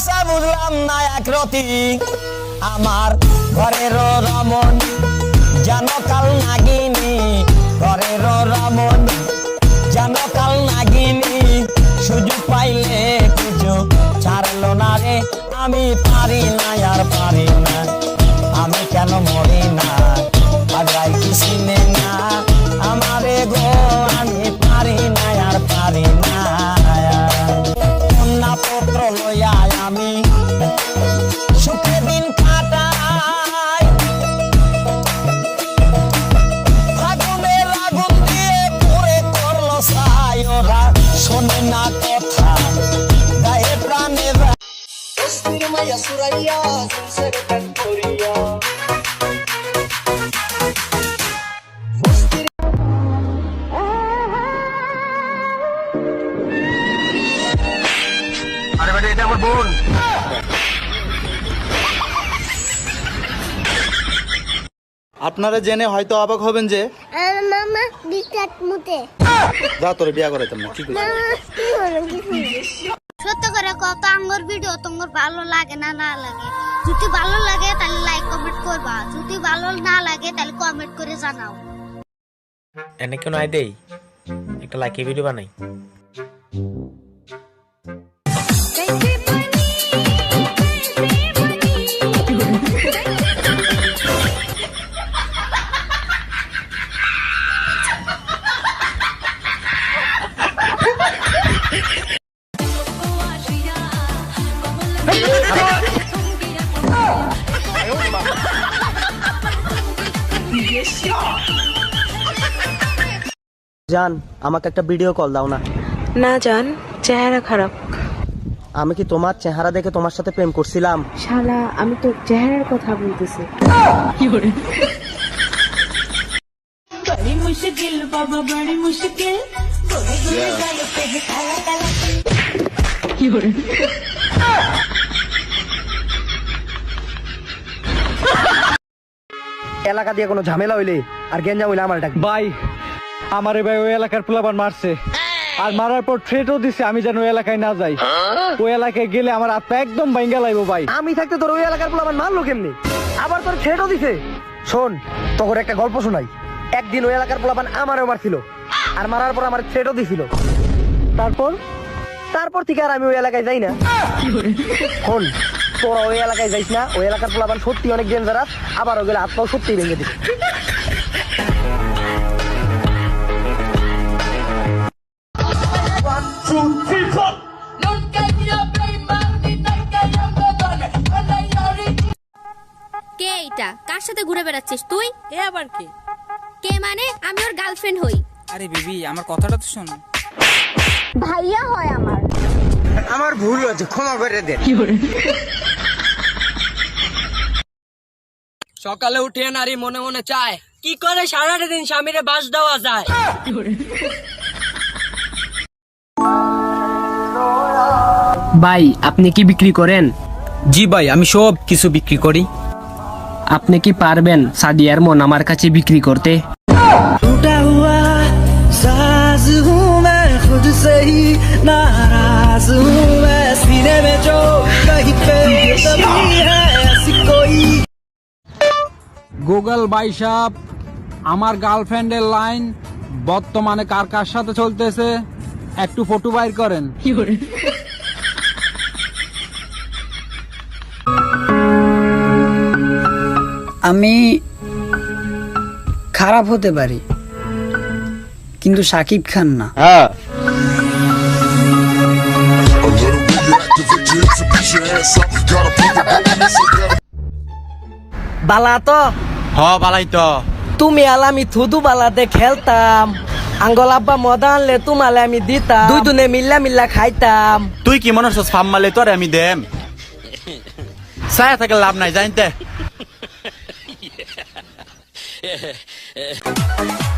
ভালোবাসা বুঝলাম না একরতি আমার ঘরের রমন যেন কাল নাগিনী। ঘরের রমন যেন কাল নাগিনী। সুযোগ পাইলে কিছু ছাড়লো না রে, আমি পারি না, আর পারি না। আমি কেন মরি না? আগ্রাই কি আরে বেটা এটা আমার বোন আপনারা জেনে হয়তো অবাক হবেন যে আর মামা বিকাট মুতে যা তোরে বিয়া করাইতাম না কি সত্য করে কত আঙ্গর ভিডিও তোমার ভালো লাগে না না লাগে? যদি ভালো লাগে তাহলে লাইক কমেন্ট করবা। যদি ভালো না লাগে তাহলে কমেন্ট করে জানাও। এনে কেন আই দেই একটা লাইকে ভিডিও বানাই। জান আমাকে একটা ভিডিও কল দাও না। না জান চেহারা খারাপ। আমি কি তোমার চেহারা দেখে তোমার সাথে প্রেম করছিলাম? শালা আমি তো চেহারার কথা বলতেছি। এলাকা দিয়ে কোনো ঝামেলা হইলে আর গেঞ্জা হইলে আমার ডাক ভাই আমারে ভাই ওই এলাকার পোলাপান মারছে। আর মারার পর থ্রেটও দিছে আমি যেন ওই এলাকায় না যাই। ওই এলাকায় গেলে আমার হাত পা একদম ভাঙ্গা লাগবো ভাই। আমি থাকতে তোর ওই এলাকার পোলাপান মারলো কেমনি? আবার তোর ছেড়ও দিছে। শোন তোর একটা গল্প শোনাই। একদিন ওই এলাকার পোলাপান আমারও মারছিল। আর মারার পর আমার ছেড়ও দিছিল। তারপর? তারপর থেকে আর আমি ওই এলাকায় যাই না। শোন তোরা ওই এলাকায় যাইস না ওই এলাকার পোলাপান সত্যি অনেক ডেঞ্জারাস আবার ওগুলো হাত পাও সত্যি ভেঙে দিবে। কে এইটা? কার সাথে ঘুরে বেড়াচ্ছিস তুই? এ আবার কি? কে মানে? আমি ওর গার্লফ্রেন্ড হই। আরে বিবি আমার কথাটা তো শোনো। ভাইয়া হয় আমার। আমার ভুল হয়েছে ক্ষমা করে দে। সকালে উঠে নারী মনে মনে চায় কি করে সারাটা দিন স্বামীরে বাস দেওয়া যায়? ভাই আপনি কি বিক্রি করেন? জি ভাই আমি সব কিছু বিক্রি করি। আপনি কি পারবেন সাদিয়ার মন আমার কাছে বিক্রি করতে? নারাজ গুগল সাহেব আমার গার্লফ্রেন্ডের লাইন বর্তমানে কার কার সাথে চলতেছে একটু ফটো বাইর করেন। আমি খারাপ হতে পারি কিন্তু সাকিব খান না। বালা তো। হ বালাই তো। তুমি আল আমি থুদু বালাতে খেলতাম। আঙ্গল আব্বা মদা আনলে তোমালে আমি দিতাম। দুই দুনে মিল্লা মিল্লা খাইতাম। তুই কি মনে হচ্ছিস ফার্ম মারলে তোরে আমি দেম? সায়া থেকে লাভ নাই জানতে।